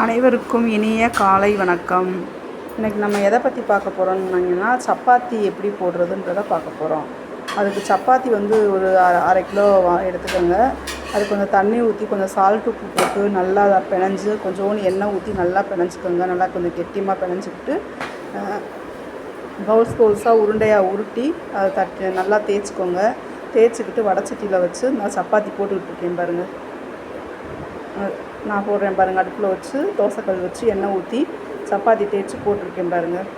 அனைவருக்கும் இனிய காலை வணக்கம். இன்றைக்கி நம்ம எதை பற்றி பார்க்க போகிறோம்னாங்கன்னா சப்பாத்தி எப்படி போடுறதுன்றதை பார்க்க போகிறோம் அதுக்கு சப்பாத்தி வந்து ஒரு அரை அரை கிலோ வா எடுத்துக்கோங்க. அது கொஞ்சம் தண்ணி ஊற்றி கொஞ்சம் சால்ட் உப்பு போட்டு நல்லா அதை பிணைஞ்சு கொஞ்சோண்டு எண்ணெய் ஊற்றி நல்லா பிணைஞ்சிக்கோங்க. நல்லா கொஞ்சம் கெட்டியமாக பிணைஞ்சிக்கிட்டு பவுல்ஸ் பவுல்ஸாக உருண்டையாக உருட்டி அதை தட்டி நல்லா தேய்ச்சிக்கோங்க. தேய்ச்சிக்கிட்டு வடச்சட்டியில் வச்சு நான் சப்பாத்தி போட்டுக்கிட்டு இருக்கேன் பாருங்கள் நான் போடுறேன் பாருங்கள் அடுப்பில் வச்சு தோசைக்கல் வச்சு எண்ணெய் ஊற்றி சப்பாத்தி தேய்ச்சி போட்டிருக்கேன் பாருங்கள்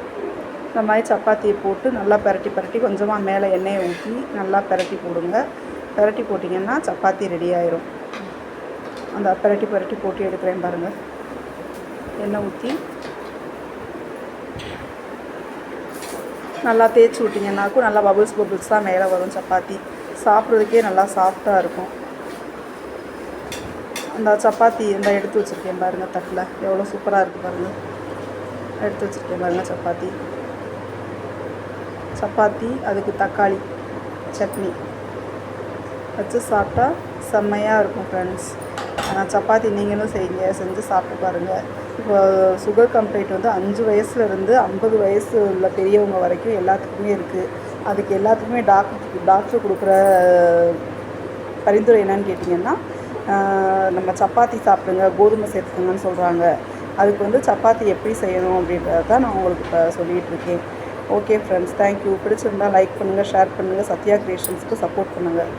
இந்த மாதிரி சப்பாத்தியை போட்டு நல்லா பிரட்டி பிரட்டி கொஞ்சமாக மேலே எண்ணெயை ஊற்றி நல்லா பிரட்டி போடுங்க. பிரட்டி போட்டிங்கன்னா சப்பாத்தி ரெடி ஆயிரும். அந்த பிரட்டி பிரட்டி போட்டு எடுக்கிறேன் பாருங்கள் எண்ணெய் ஊற்றி நல்லா தேய்ச்சி விட்டிங்கன்னாக்கும் நல்லா பபுள்ஸ் பபுள்ஸாக மேலே வரும் சப்பாத்தி. சாப்பிட்றதுக்கே நல்லா சாஃப்டாக இருக்கும். அந்த சப்பாத்தி இந்த எடுத்து வச்சுருக்கேன் பாருங்கள் தட்டில். எவ்வளோ சூப்பராக இருக்குது பாருங்கள் எடுத்து வச்சுருக்கேன் பாருங்கள் சப்பாத்தி. சப்பாத்தி அதுக்கு தக்காளி சட்னி. வச்சு சாப்பிட்டா செம்மையாக இருக்கும் ஃப்ரெண்ட்ஸ் ஆனால் சப்பாத்தி நீங்களும் செய்யுங்க செஞ்சு சாப்பிட்டு பாருங்கள் இப்போ சுகர் கம்ப்ளைண்ட் வந்து அஞ்சு வயசுலேருந்து ஐம்பது வயசு உள்ள பெரியவங்க வரைக்கும் எல்லாத்துக்குமே இருக்குது அதுக்கு எல்லாத்துக்குமே டாக்டர் டாக்டர் கொடுக்குற பரிந்துரை என்னன்னு கேட்டிங்கன்னா நம்ம சப்பாத்தி சாப்பிடுங்க கோதுமை சேர்த்துக்கங்கன்னு சொல்கிறாங்க அதுக்கு வந்து சப்பாத்தி எப்படி செய்யணும் அப்படின்றத தான் நான் உங்களுக்கு இப்போ சொல்லிகிட்டு இருக்கேன். ஓகே ஃப்ரெண்ட்ஸ் தேங்க்யூ பிடிச்சிருந்தா லைக் பண்ணுங்கள் ஷேர் பண்ணுங்கள் சத்யா கிரியேஷன்ஸ்க்கு சப்போர்ட் பண்ணுங்கள்